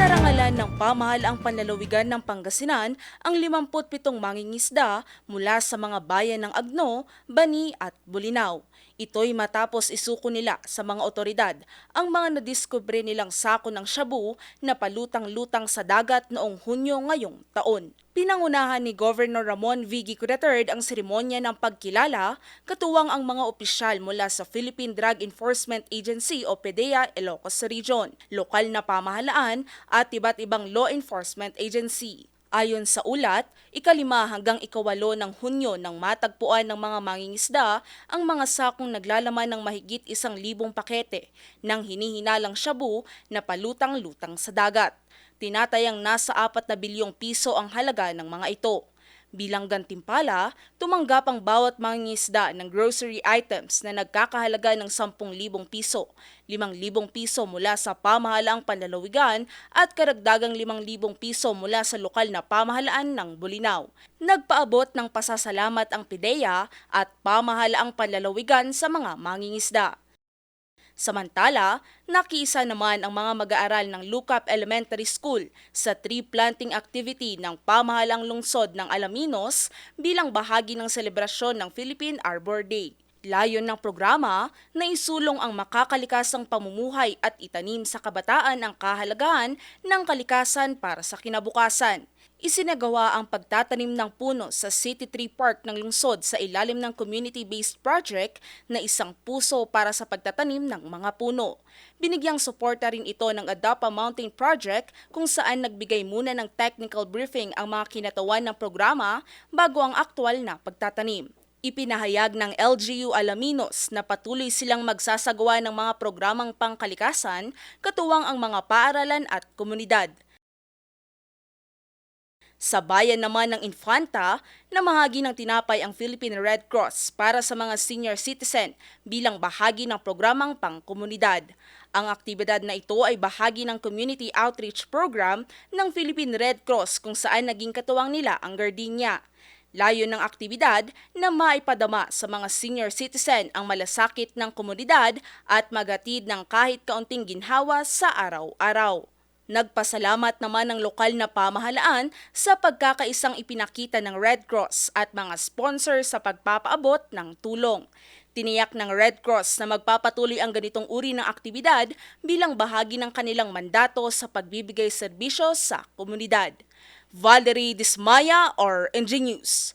Pinarangalan ng pamahalaang panlalawigan ng Pangasinan ang 57 mangingisda mula sa mga bayan ng Agno, Bani at Bulinaw. Ito'y matapos isuko nila sa mga otoridad ang mga nadiskubre nilang sako ng shabu na palutang-lutang sa dagat noong Hunyo ngayong taon. Pinangunahan ni Governor Ramon V. Gico ang seremonya ng pagkilala, katuwang ang mga opisyal mula sa Philippine Drug Enforcement Agency o PDEA Ilocos Region, lokal na pamahalaan at iba't ibang law enforcement agency. Ayon sa ulat, ikalima hanggang ikawalo ng Hunyo nang matagpuan ng mga mangingisda ang mga sakong naglalaman ng mahigit isang libong pakete ng hinihinalang shabu na palutang-lutang sa dagat. Tinatayang nasa apat na bilyong piso ang halaga ng mga ito. Bilang gantimpala, tumanggap ang bawat mangingisda ng grocery items na nagkakahalaga ng 10,000 piso, 5,000 piso mula sa pamahalaang panlalawigan at karagdagang 5,000 piso mula sa lokal na pamahalaan ng Bulinaw. Nagpaabot ng pasasalamat ang PIDEA at pamahalaang panlalawigan sa mga mangingisda. Samantala, nakiisa naman ang mga mag-aaral ng Lukap Elementary School sa tree planting activity ng pamahalang lungsod ng Alaminos bilang bahagi ng selebrasyon ng Philippine Arbor Day. Layon ng programa na isulong ang makakalikasang pamumuhay at itanim sa kabataan ang kahalagahan ng kalikasan para sa kinabukasan. Isinagawa ang pagtatanim ng puno sa City Tree Park ng lungsod sa ilalim ng community-based project na isang puso para sa pagtatanim ng mga puno. Binigyang suporta rin ito ng Adopt a Mountain Project kung saan nagbigay muna ng technical briefing ang mga kinatawan ng programa bago ang aktwal na pagtatanim. Ipinahayag ng LGU Alaminos na patuloy silang magsasagawa ng mga programang pangkalikasan katuwang ang mga paaralan at komunidad. Sa bayan naman ng Infanta, namahagi ng tinapay ang Philippine Red Cross para sa mga senior citizen bilang bahagi ng programang pangkomunidad. Ang aktibidad na ito ay bahagi ng Community Outreach Program ng Philippine Red Cross kung saan naging katuwang nila ang gardenia. Layo ng aktibidad na maipadama sa mga senior citizen ang malasakit ng komunidad at magatid ng kahit kaunting ginhawa sa araw-araw. Nagpasalamat naman ng lokal na pamahalaan sa pagkakaisang ipinakita ng Red Cross at mga sponsor sa pagpapaabot ng tulong. Tiniyak ng Red Cross na magpapatuloy ang ganitong uri ng aktibidad bilang bahagi ng kanilang mandato sa pagbibigay serbisyo sa komunidad. Valerie Dismaya or NG News.